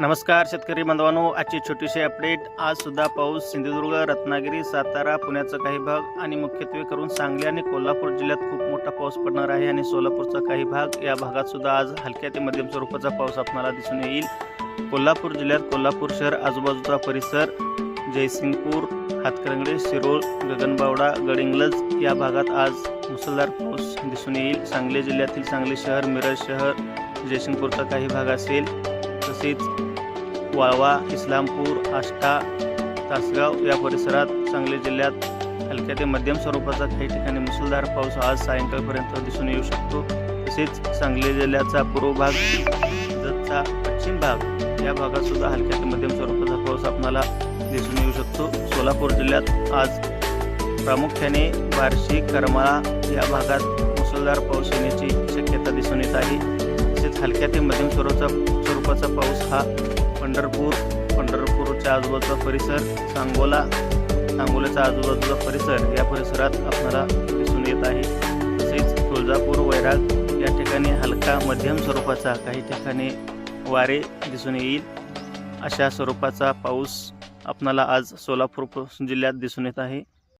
नमस्कार शेतकरी बांधवांनो. आजची छोटीशी अपडेट आज सुद्धा पाऊस सिंधुदुर्ग रत्नागिरी सातारा पुण्याचा काही भाग आणि मुख्यत्वे करून सांगली आणि कोल्हापूर जिल्ह्यात खूप मोठा पाऊस पडणार आहे आणि सोलापूरचा काही भाग या भागात सुद्धा आज हलक्या ते मध्यम स्वरूपाचा पाऊस आपणाला दिसून येईल. कोल्हापूर जिल्ह्यात कोल्हापूर शहर आजूबाजूचा परिसर जयसिंगपूर हातकरंगडे शिरोळ गगनबावडा गडिंगलज या भागात आज मुसळधार पाऊस दिसून येईल. सांगली जिल्ह्यातील सांगली शहर मिरज शहर जयसिंगपूरचा काही भाग असेल. तसेच वाळवा इस्लामपूर आष्टा तासगाव या परिसरात सांगली जिल्ह्यात हलक्या ते मध्यम स्वरूपाचा काही ठिकाणी मुसळधार पाऊस आज सायंकाळपर्यंत दिसून येऊ शकतो. तसेच सांगली जिल्ह्याचा पूर्व भाग जतचा पश्चिम भाग या भागात सुद्धा हलक्या ते मध्यम स्वरूपाचा पाऊस आपल्याला दिसून येऊ शकतो. सोलापूर जिल्ह्यात आज प्रामुख्याने बार्शी करमाळा या भागात मुसळधार पाऊस येण्याची शक्यता दिसून येत आहे. हलक्या ते मध्यम स्वरूपाचा स्वरूपाचा पाऊस हा पंढरपूर पंढरपूरच्या आजूबाजूचा परिसर सांगोला सांगोल्याचा आजूबाजूचा परिसर या परिसरात आपल्याला दिसून येत आहे. तसेच तुळजापूर वैराग या ठिकाणी हलका मध्यम स्वरूपाचा काही ठिकाणी वारे दिसून येईल. अशा स्वरूपाचा पाऊस आपणाला आज सोलापूर जिल्ह्यात दिसून येत आहे.